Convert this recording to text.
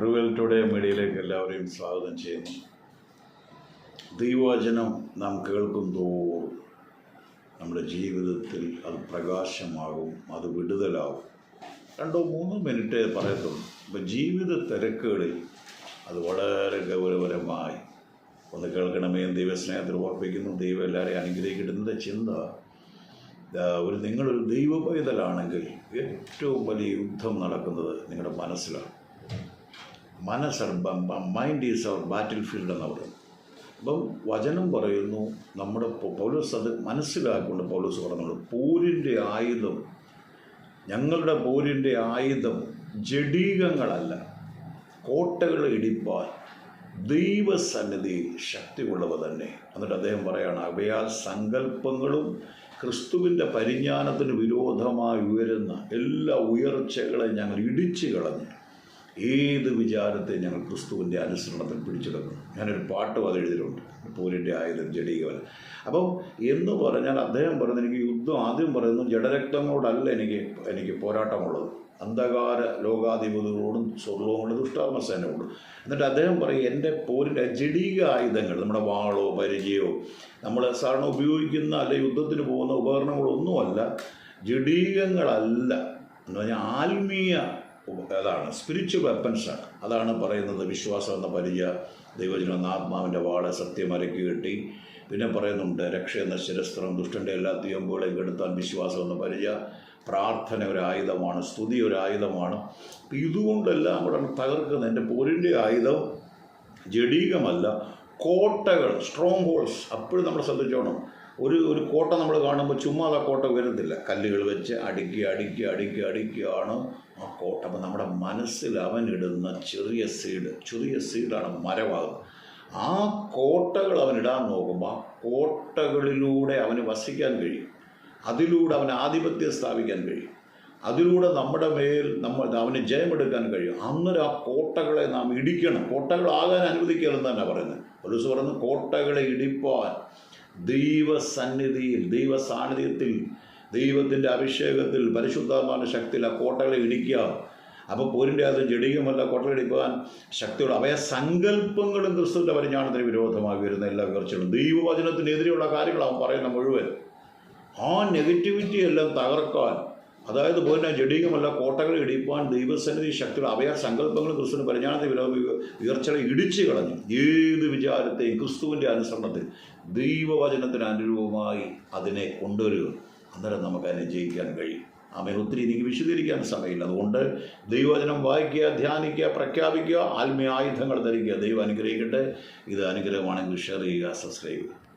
Revel today മീഡിയയിലേക്ക് എല്ലാവരെയും സ്വാഗതം ചെയ്യുന്നു. ദൈവവചനം നാം കേൾക്കും തോറും നമ്മുടെ ജീവിതത്തിൽ അത് പ്രകാശമാകും അത് വിടുതലാകും. രണ്ടോ മൂന്നോ മിനിറ്റേ പറയത്തുള്ളൂ. അപ്പം ജീവിത തിരക്കുകളിൽ അത് വളരെ ഗൗരവപരമായി ഒന്ന് കേൾക്കണമേ ദൈവസ്നേഹത്തിൽ ഉറപ്പിക്കുന്നു. ദൈവം എല്ലാവരെയും അനുഗ്രഹിക്കിട്ടുന്ന ചിന്ത? ഒരു നിങ്ങളൊരു ദൈവ പൈതലാണെങ്കിൽ ഏറ്റവും വലിയ യുദ്ധം നടക്കുന്നത് നിങ്ങളുടെ മനസ്സിലാണ്. മനസ്സാണ് mind is our battle field എന്ന് പറയുന്നത് അപ്പം വചനം പറയുന്നു നമ്മുടെ പൗലോസ് അത് മനസ്സിലാക്കിക്കൊണ്ട് പൗലോസ് പറയുന്നുള്ളൂ പോരിന്റെ ആയുധം ഞങ്ങളുടെ പോരിന്റെ ആയുധം ജഡീകങ്ങളല്ല. കോട്ടകൾ ഇടിപ്പാൻ ദൈവസന്നിധിയിൽ ശക്തിയുള്ളവ തന്നെ. എന്നിട്ട് അദ്ദേഹം പറയാണ് അവയാൽ സങ്കല്പങ്ങളും ക്രിസ്തുവിന്റെ പരിജ്ഞാനത്തിന് വിരോധമായി ഉയരുന്ന എല്ലാ ഉയർച്ചകളെ ഞങ്ങൾ ഇടിച്ചു കളഞ്ഞ്. ഏത് വിചാരത്തെ ഞങ്ങൾ ക്രിസ്തുവിന്റെ അനുസരണത്തിൽ പിടിച്ചെടുക്കുന്നു? ഞാനൊരു പാട്ട് അത് എഴുതിയിട്ടുണ്ട്. പോരിന്റെ ആയുധം ജഡീകവൻ. അപ്പോൾ എന്ന് പറഞ്ഞാൽ അദ്ദേഹം പറയുന്നത് എനിക്ക് യുദ്ധം ആദ്യം പറയുന്നു ജഡരക്തങ്ങളോടല്ല എനിക്ക് എനിക്ക് പോരാട്ടമുള്ളത്. അന്ധകാര ലോകാധിപതികളോടും സ്വർഗവും ദുഷ്ടാത്മസേനയോടും എന്നിട്ട് അദ്ദേഹം പറയും എന്റെ പോരിന്റെ ജഡീക ആയുധങ്ങൾ നമ്മുടെ വാളോ പരിചയമോ നമ്മൾ സാധാരണ ഉപയോഗിക്കുന്ന അല്ലെ യുദ്ധത്തിന് പോകുന്ന ഉപകരണങ്ങളൊന്നുമല്ല ജഡീകങ്ങളല്ല. എന്ന് പറഞ്ഞാൽ ആത്മീയ അതാണ് സ്പിരിച്വൽ വെപ്പൻസാണ് അതാണ് പറയുന്നത് വിശ്വാസം എന്ന പരിചയ ദൈവജനം എന്ന ആത്മാവിന്റെ വാളെ സത്യമരക്കി കെട്ടി. പിന്നെ പറയുന്നുണ്ട് രക്ഷ എന്ന ശിരസ്ത്രം ദുഷ്ടന്റെ എല്ലാ തീയമ്പുകളെയും കെടുത്താൻ വിശ്വാസം എന്ന പരിചയ പ്രാർത്ഥന ഒരു ആയുധമാണ് സ്തുതി ഒരു ആയുധമാണ്. അപ്പം ഇതുകൊണ്ടെല്ലാം കൂടെ തകർക്കുന്ന എന്റെ പോരിന്റെ ആയുധം ജഡീകമല്ല കോട്ടകൾ സ്ട്രോങ് ഹോൾസ് അപ്പോഴും നമ്മൾ ശ്രദ്ധിച്ചോണം. ഒരു ഒരു കോട്ട നമ്മൾ കാണുമ്പോൾ ചുമ്മാ ആ കോട്ട ഉയരത്തില്ല. കല്ലുകൾ വെച്ച് അടുക്കി അടുക്കി അടുക്കി അടുക്കിയാണ് ആ കോട്ട. അപ്പം നമ്മുടെ മനസ്സിൽ അവനിടുന്ന ചെറിയ സീഡ് ചെറിയ സീഡാണ് മരമാകുന്നത് ആ കോട്ടകൾ അവൻ ഇടാൻ നോക്കുമ്പോൾ ആ കോട്ടകളിലൂടെ അവന് വസിക്കാൻ കഴിയും. അതിലൂടെ അവന് ആധിപത്യം സ്ഥാപിക്കാൻ കഴിയും. അതിലൂടെ നമ്മുടെ മേൽ നമ്മൾ അവന് ജയമെടുക്കാൻ കഴിയും. അന്നൊരു ആ കോട്ടകളെ നാം ഇടിക്കണം. കോട്ടകളാകാൻ അനുവദിക്കരുതെന്ന് തന്നെ പറയുന്നത്. പോലീസ് പറയുന്നു കോട്ടകളെ ഇടിപ്പാൻ ദൈവസന്നിധിയിൽ ദൈവ സാന്നിധ്യത്തിൽ ദൈവത്തിന്റെ അഭിഷേകത്തിൽ പരിശുദ്ധാത്മാവിന്റെ ശക്തിയിൽ ആ കോട്ടകളെ ഇടിക്കുക. അപ്പോൾ പോരിന്റെ അത് ജഡികമല്ല കോട്ടകൾ ഇടിപ്പാൻ ശക്തിയുള്ള അവയ സങ്കല്പങ്ങളും ക്രിസ്തുവിന്റെ പരിജ്ഞാനത്തിന് വിരോധമായി വരുന്ന എല്ലാ ഉയർച്ചകളും ദൈവവചനത്തിനെതിരെയുള്ള അവൻ പറയുന്ന മുഴുവൻ. ആ നെഗറ്റിവിറ്റി എല്ലാം തകർക്കാൻ അതായത് പോലെ ജഡീകമല്ല കോട്ടകൾ ഇടിപ്പാൻ ദൈവസന്നിധി ശക്തികൾ അവയാ സങ്കല്പങ്ങളും ക്രിസ്തുവിന് പരിജ്ഞാനത്തെ വില ഉയർച്ചകളെ ഇടിച്ചു കളഞ്ഞു. ഏത് വിചാരത്തെയും ക്രിസ്തുവിന്റെ അനുസരണത്തിൽ ദൈവവചനത്തിന് അനുരൂപമായി അതിനെ കൊണ്ടുവരിക. അന്നേരം നമുക്ക് അതിനെ ജയിക്കാൻ കഴിയും. അവൻ ഒത്തിരി എനിക്ക് വിശദീകരിക്കാൻ സമയമില്ല. അതുകൊണ്ട് ദൈവവചനം വായിക്കുക ധ്യാനിക്കുക പ്രഖ്യാപിക്കുക ആത്മീയ ആയുധങ്ങൾ ധരിക്കുക. ദൈവം അനുഗ്രഹിക്കട്ടെ. ഇത് അനുഗ്രഹമാണെങ്കിൽ ഷെയർ ചെയ്യുക സബ്സ്ക്രൈബ് ചെയ്യുക.